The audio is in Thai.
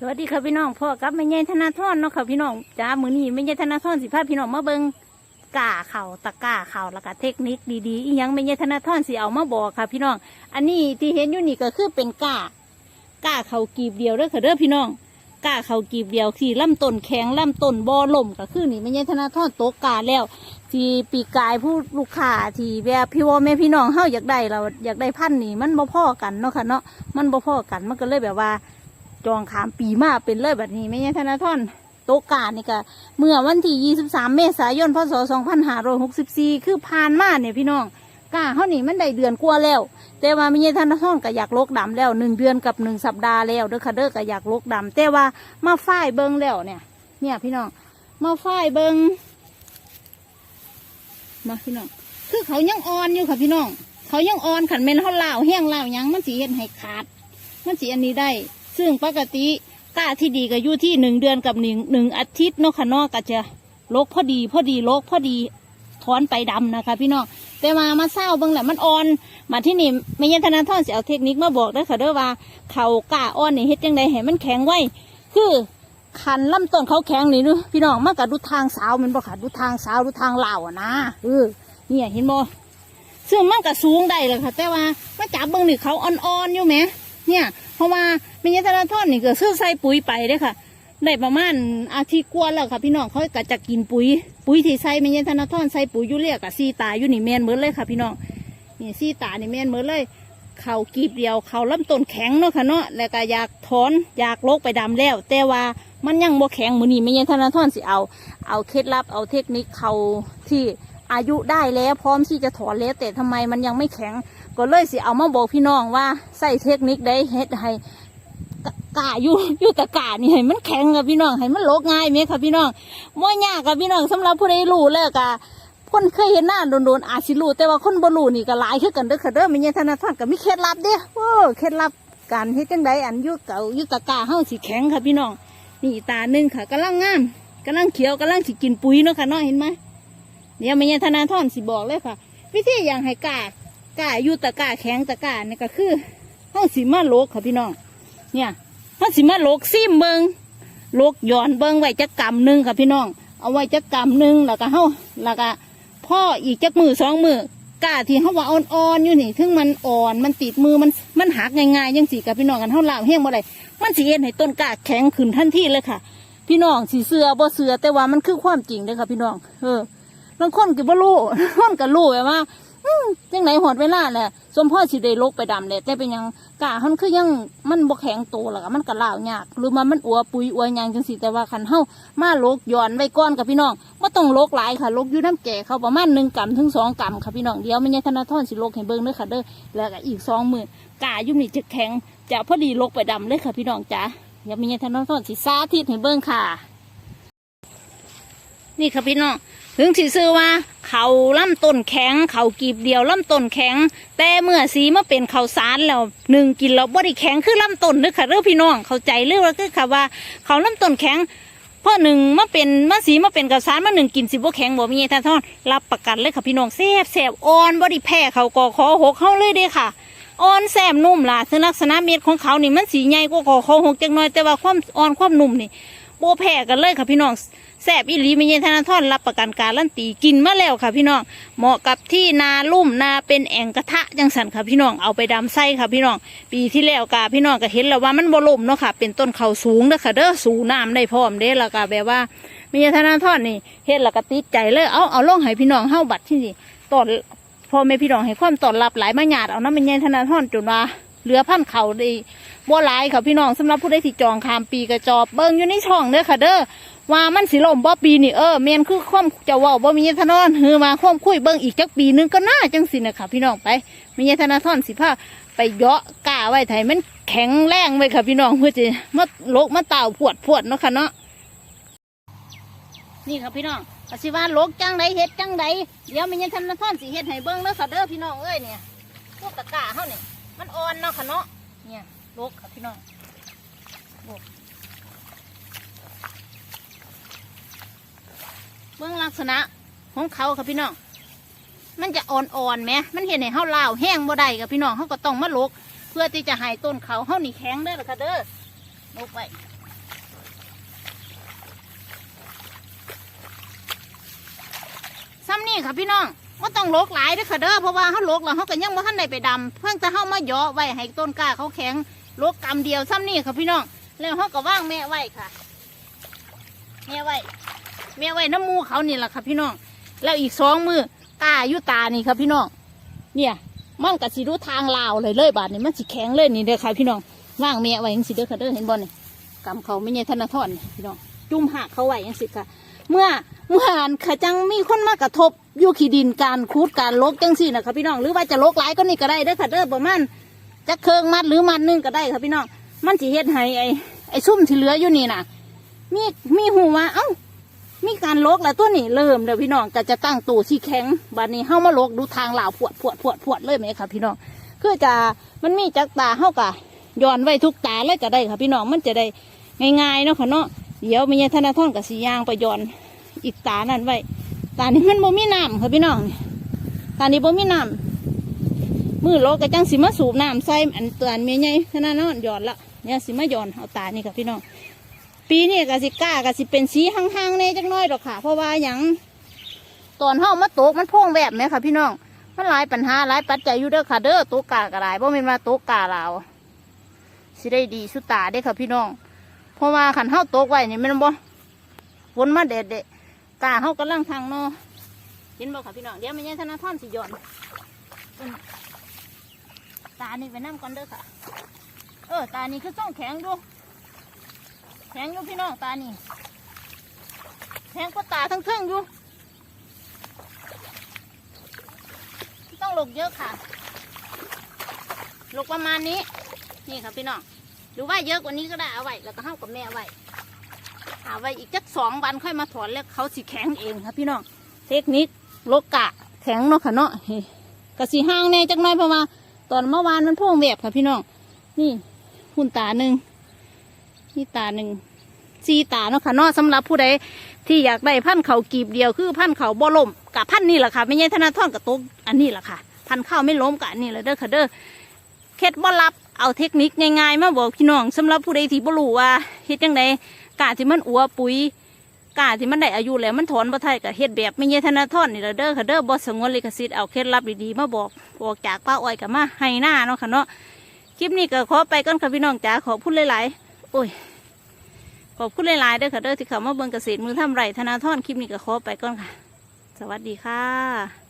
สวัสดีค่ะพี่น้องพ่อกับแม่ใหญ่ธนาธรเนาะค่ะพี่น้องจ้ามือนี้แม่ใหญ่ธนาธรสิพาพี่น้องมาเบิงกาเข่าตะก้าเข่าแล้วก็เทคนิคดีๆอีหยังแม่ใหญ่ธนาธรสิเอามาบอกค่ะ พี่น้อง อันนี้ที่เห็นอยู่นี่ก็คือเป็นกากาเข่ากีบเดียวเด้อค่ะเด้อพี่น้องกาเข่ากีบเดียวที่ลำต้นแข็งลำต้นบ่อล่มก็คือนี่แม่ใหญ่ธนาธรโตกกาแล้ว ที่ปีกายผู้ลูกค้าที่แบบพี่ว่าแม่พี่น้องเฮาอยากได้เราอยากได้พันนี่มันบ่พ่อกันเนาะค่ะเนาะมันบ่พ่อกันมันก็เลยแบบว่า จองขามปีมาเป็นเลยแบบนี้ไม่ใช่ธนาธรโตะการนี่ก็เมื่อวันที่ 23 เมษายน พศ 2564 คือผ่านมาเนี่ยพี่น้องกาเขานี่มันได้เดือนกว่าแล้ว แต่ว่าไม่ใช่ธนาธรก็อยากลกดำแล้วหนึ่งเดือนกับหนึ่งสัปดาห์แล้วเด้อค่ะเด้อก็อยากลกดำแต่ว่ามาฝ้ายเบิงแล้วเนี่ย เนี่ยพี่น้องมาฝ้ายเบิงมาพี่น้องคือเขายังอ่อนอยู่ค่ะพี่น้อง เขายังอ่อนขันเมนเขาเล่าแห้งเล่ายังมันสีเห็นให้ขาด มันสีอันนี้ได้ ซึ่งปกติก้าที่ดีก็อยู่ที่หนึ่งเดือนกับหนึ่งหนึ่งอาทิตย์เนาะค่ะนอกก็จะลกพอดีพอดีลกพอดีถอนไปดำนะคะ พี่น้องแต่มามาเศร้าบางแหละมันอ่อน มาที่นี่ไม่ยันธนาท่อนเสิเอาเทคนิคมาบอกเด้ค่ะเด้อว่าเขาก้าอ่อนนี่เฮ็ดจังไดให้มันแข็งไว้คือคันลำต้นเขาแข็งนี่ดูพี่น้องมากกับดูทางสาวมันบ่ค่ะดูทางสาวดูทางเหล่าอะนะเออเนี่ยเห็นบ่ซึ่งมันก็สูงได้เลยค่ะ แต่ว่ามาจับเบิ่งนี่เขาอ่อนๆอยู่ไหมเนี่ย เพราะว่ามียธนาทอนนี่ก็ซื้อใส่ปุ๋ยไปเด้ค่ะได้ประมาณอาทิตย์กว่าแล้วค่ะ พี่น้องเขาก็จะกินปุ๋ย ปุ๋ยที่ใส่มียธนาทอนใส่ปุ๋ยอยูเรียกับซีตาอยู่นี่แมนเหมือนเลยค่ะ พี่น้องนี่ซีตานี่แมนเหมือนเลยเขากีบเดียวเขาลำต้นแข็งเนาะค่ะเนาะแล้วก็อยากถอนอยากโลกไปดำแล้ว แต่ว่ามันยังบ่แข็งมือนี่ไม่ยธนาทอนสิเอา เอาเคล็ดลับเอาเทคนิคเขาที่ อายุได้แล้วพร้อมที่จะถอนแล้วแต่ทำไมมันยังไม่แข็ง ก็เลยสิเอามาบอกพี่น้องว่าใส่เทคนิคได้เฮ็ดให้กกาอยู่อยู่ตะกานี่ให้มันแข็งกับพี่น้องให้มันโลกง่ายไหมครับพี่น้องว่ายากกับพี่น้องสำหรับผู้ใดรู้แล้วกะคนเคยเห็นหน้าโดนๆอาจสิรู้แต่ว่าคนบ่รู้นี่ก็หลายคือกันเด้อค่ะเด้อไม่ใช่ธนาธรก็มีเคล็ดลับเด้อโอ้เคล็ดลับการเฮ็ดจังไดอันยุเก่ายุตะกาเฮาสิแข็งค่ะพี่น้องนี่ตาหนึ่งค่ะกำลังงามกำลังเขียวกำลังสิกินปุ๋ยเนาะค่ะเนาะเห็นไหม เดี๋ยวไม่ใช่ธนาธรสิบอกเลยค่ะ วิธีอย่างให้กากาอยู่ตะกาแข็งตะกาเนี่ยก็คือเฮาสิมาโลกค่ะพี่น้อง เนี่ยเฮาสิมาโลกซิมเบิงโลกย้อนเบิงไว้จักกำหนึ่งค่ะพี่น้อง เอาไว้จักกำหนึ่งแล้วก็เฮาแล้วก็พ่ออีกจักมือสองมือกาที่เฮาว่าอ่อนๆอยู่นี่ถึงมันอ่อนมันติดมือมันมันหักง่ายๆยังสิกับพี่น้องกันเฮาลาวแห้งบ่ได้มันสิเฮ็ดให้ต้นกาแข็งขึ้นทันทีเลยค่ะ พี่น้องสิเสือบ่เสือแต่ว่ามันคือความจริงเด้อค่ะพี่น้อง เออ บางคนก็บ่รู้บางคนก็รู้แบบว่าอืมจังไหนหอดเวลาแหละสมพ่อสิได้ลกไปดำแหละแต่เป็นยังกะมันคือยังมันบ่แข็งโตแล้วก็มันก็ล่าวยาก หรือมามันอัวปุ๋ยอัวยังจังสิแต่ว่าคันเฮามาลกย้อนไว้ก้อนกับพี่น้องบ่ต้องลกหลายค่ะลกอยู่น้ำแก่เขาประมาณหนึ่งกำถึงสองกำค่ะพี่น้องเดียวไม่ใช่ธนาทรสิลกให้เบิ่งเด้อค่ะเด้อแล้วก็อีกสองมือกะยุ่มนี่จะแข็งจะพอดีลกไปดำเลยค่ะพี่น้องจ้าเดี๋ยวไม่ใช่ธนาทรสิสาธิตให้เบิ่งค่ะ นี่ค่ะพี่น้องถึงสิซื้อว่าเขาล่ำต้นแข็ง เขากีบเดียวล่ำต้นแข็ง แต่เมื่อสีมาเป็นเขาสารแล้วหนึ่งกินแล้วบ่ได้แข็งคือล่ำต้นนึกค่ะเรื่องพี่น้องเข้าใจเรื่องว่าคือค่ะว่า เขาล่ำต้นแข็งเพราะหนึ่งมาเป็นมาสีมาเป็นข้าสารมาหนึ่งกินสิบ่แข็งบ่มีท่านทอนรับประกันเลยค่ะพี่น้องแซ่บแซ่บอ่อนบ่ได้แพ้เขากอคอหกเข้าเลยเด้ค่ะอ่อนแซ่บนุ่มล่ะซึ่งลักษณะเม็ดของเขานี่มันสีใหญ่กว่ากอคอหกจังน้อยแต่ว่าความอ่อนความนุ่มนี่ โบแพ้กันเลยค่ะพี่น้องแซบอีหลีไม่เย็นธนาทอนรับประกันการันตีกินมาแล้วค่ะพี่น้องเหมาะกับที่นาลุ่มนาเป็นแอ่งกระทะจังสันค่ะพี่น้องเอาไปดำไส้ค่ะพี่น้อง ปีที่แล้วกาพี่น้องก็เห็นแล้วว่ามันบ่ล่มเนาะค่ะ เป็นต้นเขาสูงเด้อค่ะเด้อสูงน้ำได้พร้อมเด้แล้วก็แบบว่าไม่เย็นธนาทอนนี่เฮ็ดแล้วก็ติดใจเลยเอาเอาลงให้พี่น้องเฮาบัดที่นี่ตอนพ่อแม่พี่น้องให้ความตอนรับหลายมาหยาดเอาน้ำมันเย็นธนาทอนจนว่า เหลือพันเขาได้บ่หลายค่ะพี่น้องสำหรับผู้ใดที่จองคามปีกระจอบเบิ่งอยู่ในช่องเด้อค่ะเด้อว่ามันสิล่มบ่ปีนี่เออแมนคือความจะว่าบ่มีธนอนฮือมาความคุยเบิ่งอีกจักปีนึงก็น่าจังสินะค่ะพี่น้องไปมีธนาทอนสิพาไปเยาะกาไว้ไถมันแข็งแรงไว้ค่ะพี่น้องเพื่อจะมาโลกมาเต่าพวดพวดเนาะค่ะเนาะนี่ค่ะพี่น้องปสิว่าโลกจังไดเฮ็ดจังไดเดี๋ยวมีธนาทอนสิเฮ็ดให้เบิ่งเด้อค่ะเด้อพี่น้องเอ้ยเนี่ยพวกตะกร้าเฮาเนี่ย มันอ่อนเนาะค่ะเนาะเนี่ยลกค่ะพี่น้องลกเบื้องลักษณะของเขาค่ะพี่น้องมันจะอ่อนๆไหมมันเห็นในห้าวลาวแห้งบ่ได้กับพี่น้องเขาก็ต้องมาลก เพื่อที่จะหายต้นเขาเฮาหนีแข็งได้หรอคะเด้อลกไปซ้ำนี่ค่ะพี่น้อง ว่าต้องโลกหลายด้อค่ะเด้อเพราะว่าเขาโลกแล้วเขาก็ยังบ่ทันได้ไปดำเพิ่งจะเข้ามาเยาะไว้ให้ต้นกล้าเขาแข็งโลกกำเดียวซ้ำนี่ค่ะพี่น้องแล้วเขาก็ว่างแม่ไว้ค่ะ แม่ไว้แม่ไว้น้ำมูเขานี่แหละค่ะพี่น้อง แล้วอีกสองมือกล้าอยู่ตานี่ค่ะพี่น้อง เนี่ยมันกับสีดูทางลาวเลยเลยบาดนี่มันสิแข็งเลยนี่เด้อค่ะพี่น้องว่างแม่ไว้ยังสิเด้อค่ะเด้อเห็นบ่นี่กำเขาไม่ใช่ธนาทอนพี่น้องจุ่มหักเขาไว้ยังสิค่ะ เมื่อเมื่ออันขจังมีคนมากระทบ อยู่ขีดินการคูดการลกจังสี่นะคะพี่น้องหรือว่าจะลกหลายก็นี่ก็ได้เด้อค่ะเด้อประมาณจะเคืองมัดหรือมัดหนึงก็ได้ค่ะพี่น้องมันสิเฮ็ดให้ไอ้ไอ้ซุ่มที่เหลืออยู่นี่น่ะ มีมีหูว่าเอ้ามีการลกแล้วตัวนี้เริ่มเดี๋ยวพี่น้องก็จะตั้งตู้ที่แข็งบานนี้เข้ามาลกดูทางเหลาพวดพวดพวดพวดเลยไหมครับพี่น้องคือจะมันมีจักตาเข้ากะย้อนไว้ทุกตาเลยก็ได้ค่ะพี่น้องมันจะได้ง่ายๆเนาะค่ะเนาะเดี๋ยวมีธนาท่อนกับสียางไปย้อนอีกตานั่นไว้ ตานี้มันบ่มีน้ำค่ะพี่น้องตานี้บ่มีน้ำมือโลกก็จังสิมาสูบน้ำใส่อันตัวอันเมียใหญ่ขนาดนั้นย้อนละเนี่ยสิมาหย้อนเอาตานี่ค่ะพี่น้อง ปีนี้ก็สิกล้าก็สิเป็นสีห่างๆแน่จักน้อยดอกค่ะ เพราะว่าหยังตอนเฮามาตกมันพ่งแบบไหมค่ะพี่น้อง มันหลายปัญหาหลายปัจจัยอยู่เด้อค่ะเด้อตกกาก็หลายเพราะมันมาตกกาลาสิได้ดีสุดตาได้ค่ะพี่น้อง เพราะว่าขันเฮาตกไว้นี่มันบ่ฝนมาเด็ดเด็ กาเฮากำลังทางเนอเห็นบ่ค่ะพี่น้องเดี๋ยวมันยังธนาท่อนสิหย่อนตานี่ไปนั่งก่อนเด้อค่ะ เออตานี่คือต้องแข็งดู แข็งอยู่พี่น้องตานี่แข็งกว่าตาทั้งเครื่องอยู่ต้องหลกเยอะค่ะหลกประมาณนี้ นี่ค่ะพี่น้องหรือว่าเยอะกว่านี้ก็ได้เอาไว้แล้วก็เข้ากับแม่ไว้าไว้อีกจักสองวันค่อยมาถอนแล้วเขาสิแข็งเองค่ะพี่น้องเทคนิคโลกะแข็งเนาะค่ะเนาะเฮ้กะสีห้างแน่จักน่อยเพราะว่าตอนเมื่อวานมันพ่วงแบบค่ะพี่น้องนี่หุ่นตาหนึ่งนี่ตาหนึ่งสีตาเนาะค่ะเนาะสำหรับผู้ใดที่อยากได้พันเขากีบเดียวคือพันเขาบ่ล่มกับพันนี่แหละค่ะไม่ใช่ธนาท่อนกับตุ๊กอันนี้แหละค่ะ พันข้าวไม่ล้มกับอันนี้แหละเด้อค่ะเด้อเคล็ดบ่ลับเอาเทคนิคง่ายๆมาบอกพี่น้องสำหรับผู้ใดที่บ่รู้ว่าเฮ็ดจังได กาที่มันอัวปุ๋ยกาที่มันได้อายุแล้วมันถอนบ่ทันกับเฮ็ดแบบไม่ใช่ธนาท่อนนี่ละเด้อค่ะเด้อบ่สงวนลิขสิทธิ์เอาเคล็ดลับดีๆมาบอกบอกจากป้าอ้อยกับมาให้หน้าเนาะค่ะเนาะคลิปนี้ก็ขอไปก่อนค่ะพี่น้องจ๋าขอพูดหลายๆโอ้ยขอบคุณหลายๆเด้อค่ะเด้อที่เขามาเบิ่งเกษตรมือทำไรธนาทรคลิปนี้ก็ขอไปก่อนค่ะ สวัสดีค่ะ